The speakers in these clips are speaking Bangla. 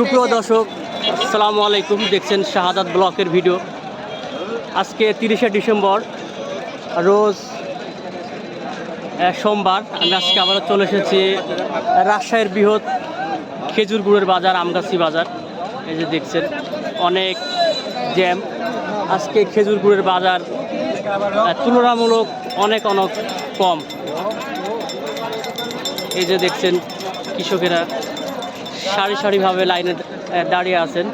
সুপ্রিয় দর্শক, আসসালামু আলাইকুম। দেখছেন শাহাদাত ব্লকের ভিডিও। আজকে তিরিশে ডিসেম্বর, রোজ সোমবার। আমি আজকে আবারও চলে এসেছি রাজশাহীর বৃহৎ খেজুর গুড়ের বাজার, আমগাছি বাজার। এই যে দেখছেন, অনেক জ্যাম। আজকে খেজুর গুড়ের বাজার তুলনামূলক অনেক অনেক কম। এই যে দেখছেন কৃষকেরা সারি সারিভাবে লাইনে দাঁড়িয়ে আছেন।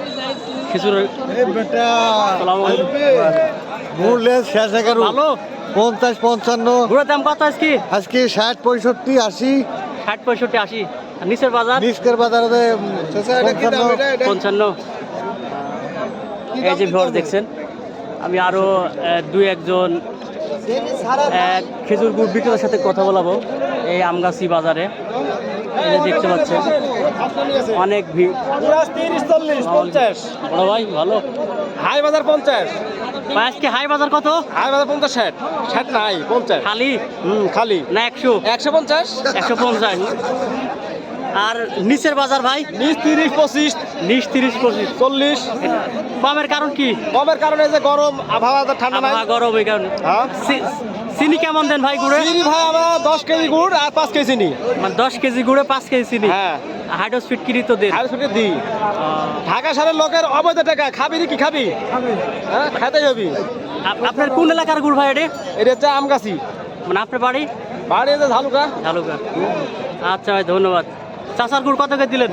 সালাম আলাইকুম। শেষ এগারো। ভালো? পঞ্চাশ পঞ্চান্ন। গুড়ের দাম কত আজকে? আজকে ষাট পঁয়ষট্টি আশি। ষাট পঁয়ষট্টি আশি। আর নিচের বাজার? নিষ্কের বাজারে পঞ্চান্ন। এই যে ভর দেখছেন আমি আরও দুই একজন খেজুর গুড় বিক্রেতার সাথে কথা বলাবো এই আমগাছি বাজারে। এই দেখতে পাচ্ছেন। অনেক ভিড়। তিরিশ চল্লিশ পঞ্চাশ। বড় ভাই ভালো। হাই বাজার পঞ্চাশ। আজকে হাই বাজার কত? হাই বাজার পঞ্চাশ ষাট। ষাট নাই পঞ্চাশ। খালি? হুম খালি। না একশো। একশো পঞ্চাশ। একশো পঞ্চাশ। আর নিচের বাজার ভাই? নিচ তিরিশ পঁচিশ। নিচ তিরিশ পঁচিশ। চল্লিশ। কমের কারণ কি? কমের কারণে যে গরম আবহাওয়া ঠান্ডা গরম এই কারণে। হ্যাঁ। চিনি কেমন দেন ভাই গুড়ে? চিনি ভাই আমরা দশ কেজি গুড় আর পাঁচ কেজি চিনি। মানে দশ কেজি গুড়ে পাঁচ কেজি চিনি? হ্যাঁ। হাইড্রো স্পিড কিনি তো দেন। হাই সুটে দিই। ঢাকা শহরের লোকের অবৈধ টাকা খাবি কি খাবি? হ্যাঁ খাইতে হবি। আপ- আপনার কোন এলাকার গুড় ভাই এটা? এটা হচ্ছে আমগাছি মানে আপনার বাড়ি? বাড়ি যে ঝালুকা। ঝালুকা। আচ্ছা ভাই ধন্যবাদ। চাষার গুড় কত করে দিলেন?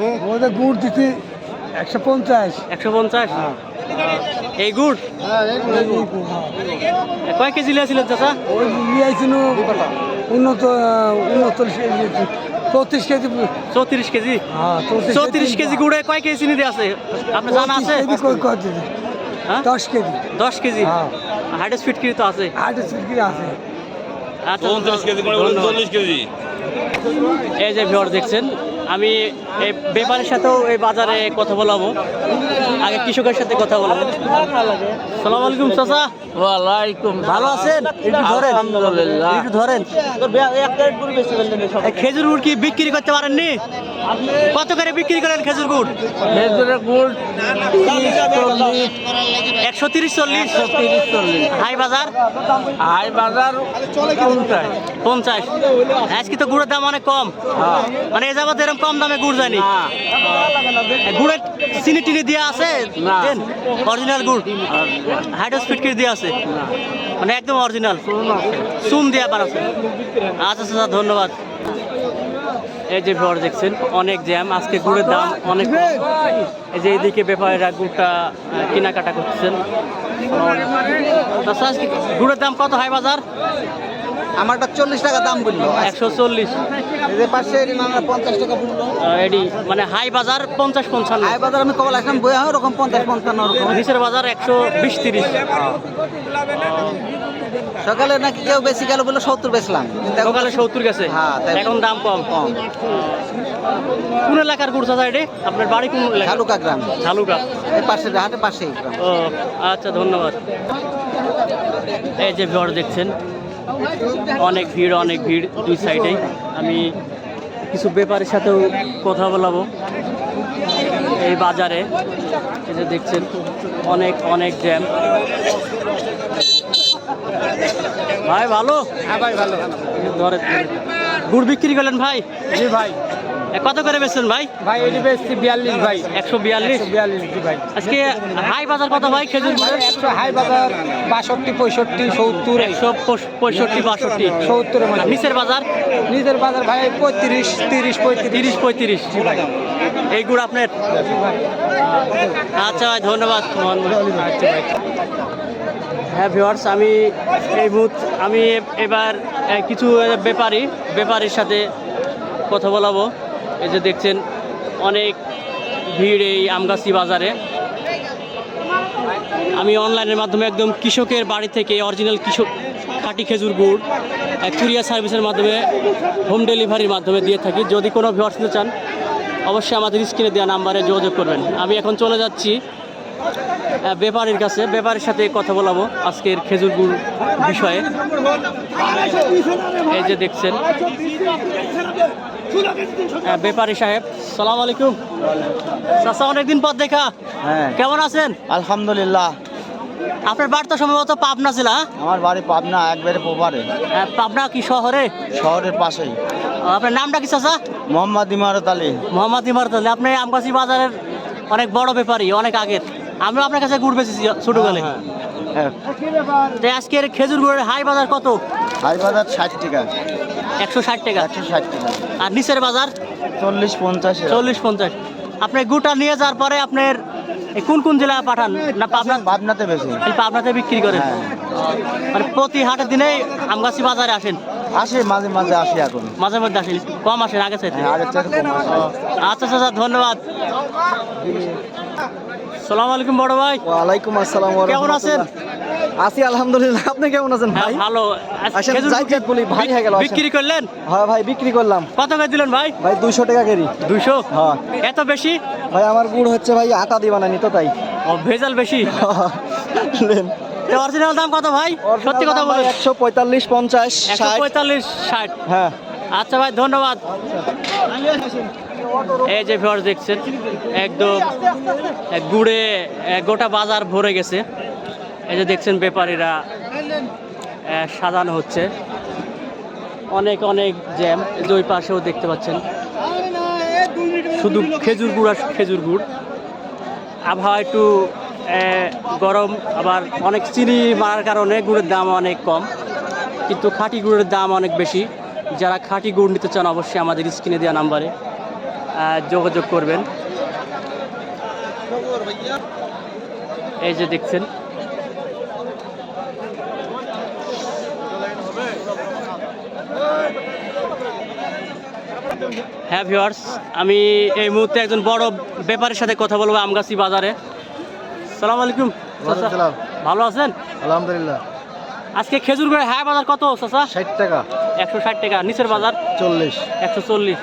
গুড় দিচ্ছি একশো পঞ্চাশ। একশো পঞ্চাশ? এই গুড়? কয় কেজি লিয়েছিলেন চাষা ওই নিয়ে আইছিল উন্নত কেজি চৌত্রিশ কেজি। চৌত্রিশ কেজি? হ্যাঁ চৌত্রিশ কেজি গুড়ে কয় কেজি চিনি দিয়ে আছে আপনার জানা আছে? হ্যাঁ? দশ কেজি। দশ কেজি? হ্যাঁ। হাইড্রো স্পিড কিনি তো আছে। আট কেজি আছে। আচ্ছা ধন্যবাদ। এই যে ভিওর দেখছেন আমি এই ব্যাপারের সাথেও এই বাজারে কথা বলাবো। আগে কৃষকের সাথে কথা বলব। সালাম আলাইকুম চাচা। ওয়ালাইকুম ভালো আছেন? একটু ধরেন। আলহামদুলিল্লাহ। একটু ধরেন। খেজুর গুড় কি বিক্রি করতে পারেননি? কত করে বিক্রি করেন খেজুর গুড়? খেজুরের গুড় একশো তিরিশ চল্লিশ। তিরিশ চল্লিশ। হাই বাজার? হাই বাজার পঞ্চাশ। পঞ্চাশ। আজকে তো গুড়ের দাম অনেক কম। মানে এ যাবত এরকম কম দামে গুড় জানি গুড়ের চিনি টিনি দেওয়া আছে? অরিজিনাল গুড়। হাইড্রো স্পিড কিট দেওয়া আছে। মানে একদম অরিজিনাল। চুন দেওয়া বানাচ্ছে আচ্ছা আচ্ছা ধন্যবাদ। এই যে ভর দেখছেন অনেক জ্যাম আজকে গুড়ের দাম অনেক এই যে এইদিকে ব্যাপারীরা গুড়টা কেনাকাটা করছেন গুড়ের দাম কত হয় বাজার? আমারটা চল্লিশ টাকা দাম বলল। একশো চল্লিশ। পাশে পঞ্চাশ টাকা মানে হাই বাজার পঞ্চাশ পঞ্চান্ন। আই বাজার আমি কবল আসলাম বই ওরকম পঞ্চাশ পঞ্চান্ন ওরকম। নিচের বাজার একশো বিশ তিরিশ। সকালে নাকি কেউ বেশি গেল বলে সত্তর বেচলাম। সকালে সত্তর গেছে। হ্যাঁ। এখন দাম কম। কম। কোন এলাকার গুড় চাচা এটি? আপনার বাড়ি কোন ঝালুকা গ্রাম। ঝালুকা। পাশে হাটের পাশেই ও আচ্ছা ধন্যবাদ। এই যে ভিড় দেখছেন অনেক ভিড় অনেক ভিড় দুই সাইডেই আমি কিছু ব্যাপারের সাথেও কথা বলাবো। এই বাজারে যে দেখছেন অনেক অনেক জ্যাম ভাই ভালো? হ্যাঁ ভাই ভালো ধরে গুড় বিক্রি করলেন ভাই? জি ভাই। কত করে বেচছেন ভাই? ভাই এটি বেশি বিয়াল্লিশ ভাই। একশো বিয়াল্লিশ? বিয়াল্লিশ ভাই। আজকে হাই বাজার কত ভাই খেজুর? একশো হাই বাজার বাষট্টি পঁয়ষট্টি সত্তর একশো পঁয়ষট্টি বাষট্টি। সত্তরের মধ্যে। নিচের বাজার? নিজের বাজার ভাই পঁয়ত্রিশ তিরিশ পঁয়ত্রিশ। তিরিশ পঁয়ত্রিশ। এই গুড় আপনার? আচ্ছা ভাই ধন্যবাদ। হ্যাঁ ভিওয়ার্স আমি এই মুহূর্ত আমি এবার কিছু ব্যাপারী ব্যাপারীর সাথে কথা বলাবো। এই যে দেখছেন, অনেক ভিড় এই আমগাছি বাজারে। আমি অনলাইনের মাধ্যমে একদম কৃষকের বাড়ি থেকে অরিজিনাল কৃষক খাটি খেজুর গুড় কুরিয়ার সার্ভিসের মাধ্যমে, হোম ডেলিভারির মাধ্যমে দিয়ে থাকি। যদি কোনো ভিওয়ার্স নিতে চান, অবশ্যই আমাদের স্ক্রিনে দেওয়া নাম্বারে যোগাযোগ করবেন। আমি এখন চলে যাচ্ছি ব্যাপারীর কাছে ব্যাপারীর সাথে কথা বলাবো আজকের খেজুর গুড় বিষয়ে। এই যে দেখছেন ব্যাপারী সাহেব সালাম আলাইকুম। চাচা অনেকদিন পর দেখা। হ্যাঁ। কেমন আছেন? আলহামদুলিল্লাহ। আপনার বাড়ি তো সম্ভবত পাবনা জেলা আমার বাড়ি পাবনা একবারে পোপারে আহ, পাবনা কি শহরে? শহরের পাশেই। আপনার নামটা কি চাচা? মোহাম্মদ ইমারত আলী। মোহাম্মদ ইমারতুল আপনি আমগাছি বাজারের অনেক বড় ব্যাপারী অনেক আগের। আমরা আপনার কাছে গুড় বেচেছি ছোটবেলে হ্যাঁ তো আজকের খেজুর গুড়ের হাই বাজার কত? হাই বাজার ষাট টাকা। একশো ষাট টাকা। একশো ষাট টাকা। আর নিচের বাজার? চল্লিশ পঞ্চাশ চল্লিশ পঞ্চাশ। আপনি গুড়টা নিয়ে যাওয়ার পরে আপনার কোন কোন জেলায় পাঠান? না পাবনা পাবনাতে বেশি পাবনাতে বিক্রি করেন? হ্যাঁ। মানে প্রতি হাটের দিনে আমগাছি বাজারে আসেন? আসে মাঝে মাঝে আসি এখন। মাঝে মধ্যে আসেন? কম আসেন আগে চাইতে? হ্যাঁ থেকে আচ্ছা আচ্ছা ধন্যবাদ। সালাম আলাইকুম বড় ভাই। ওয়ালাইকুম আসসালাম কেমন আছেন? আছি আলহামদুলিল্লাহ আপনি কেমন আছেন হ্যাঁ ভাই? ভালো। আসেন, খেজুর যাই বলি, ভারী হয়ে গেল, আসেন। বিক্রি করলেন? হ্যাঁ ভাই বিক্রি করলাম। কত করে দিলেন ভাই? ভাই দুইশো টাকা কেরি দুইশো? হ্যাঁ। এত বেশি? ভাই আমার গুড় হচ্ছে ভাই আটা দিয়ে বানানি তো তাই। ও, ভেজাল বেশি? নেন। তো অরিজিনাল দাম কত ভাই? সত্যি কথা বলেন। একশো পঁয়তাল্লিশ পঞ্চাশ একশো ষাট পঁয়তাল্লিশ ষাট। হ্যাঁ। আচ্ছা ভাই ধন্যবাদ। এই যে ভিউয়ার্স দেখছেন, একদম গুড়ে গোটা বাজার ভরে গেছে। এই যে দেখছেন ব্যাপারীরা সাজানো হচ্ছে। অনেক অনেক জ্যাম ওই পাশেও দেখতে পাচ্ছেন। শুধু খেজুর গুড় আর খেজুর গুড়। আবহাওয়া একটু গরম, আবার অনেক চিনি মারার কারণে গুড়ের দাম অনেক কম। কিন্তু খাঁটি গুড়ের দাম অনেক বেশি। যারা খাঁটি গুড় নিতে চান, অবশ্যই আমাদের স্ক্রিনে দেওয়া নাম্বারে যোগাযোগ করবেন। এই যে দেখছেন। হ্যাঁ ভিওয়ার্স আমি এই মুহূর্তে একজন বড় ব্যাপারের সাথে কথা বলব আমগাছি বাজারে। সালাম আলাইকুম। ভালো আছেন? আলহামদুলিল্লাহ। আজকে খেজুর গুড়ের হ্যাঁ বাজার কত চাচা? ষাট টাকা। একশো ষাট টাকা নিচের বাজার? চল্লিশ। একশো চল্লিশ।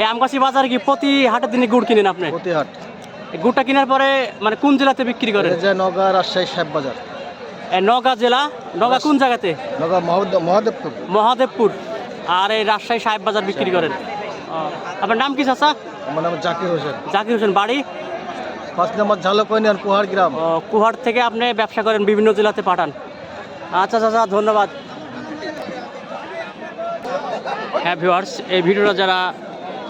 এই আমগাছি বাজারে কি প্রতি হাটের দিনে গুড় কিনেন আপনি? প্রতিহাট এই গুড়টা কেনার পরে মানে কোন জেলাতে বিক্রি করেন? যে নগা রাজশাহী সাহেব বাজার। নওগাঁ জেলা? নওগাঁ কোন জায়গাতে? নগা মহাদেবপুর। মহাদেবপুর। আর এই রাজশাহী সাহেব বাজার বিক্রি করেন। আপনার নাম কি চাচা? আমার নাম জাকির হোসেন। জাকির হোসেন বাড়ি? পাঁচ নম্বর ঝালকইন আর কুহার গ্রাম। কুহার থেকে আপনি ব্যবসা করেন বিভিন্ন জেলাতে পাঠান। আচ্ছা চাচা ধন্যবাদ। হ্যাঁ ভিউয়ার্স এই ভিডিওটা যারা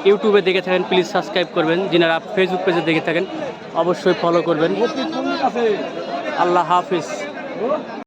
ইউটিউবে দেখে থাকেন প্লিজ সাবস্ক্রাইব করবেন। যিনারা ফেসবুক পেজে দেখে থাকেন অবশ্যই ফলো করবেন। আল্লাহ হাফিজ।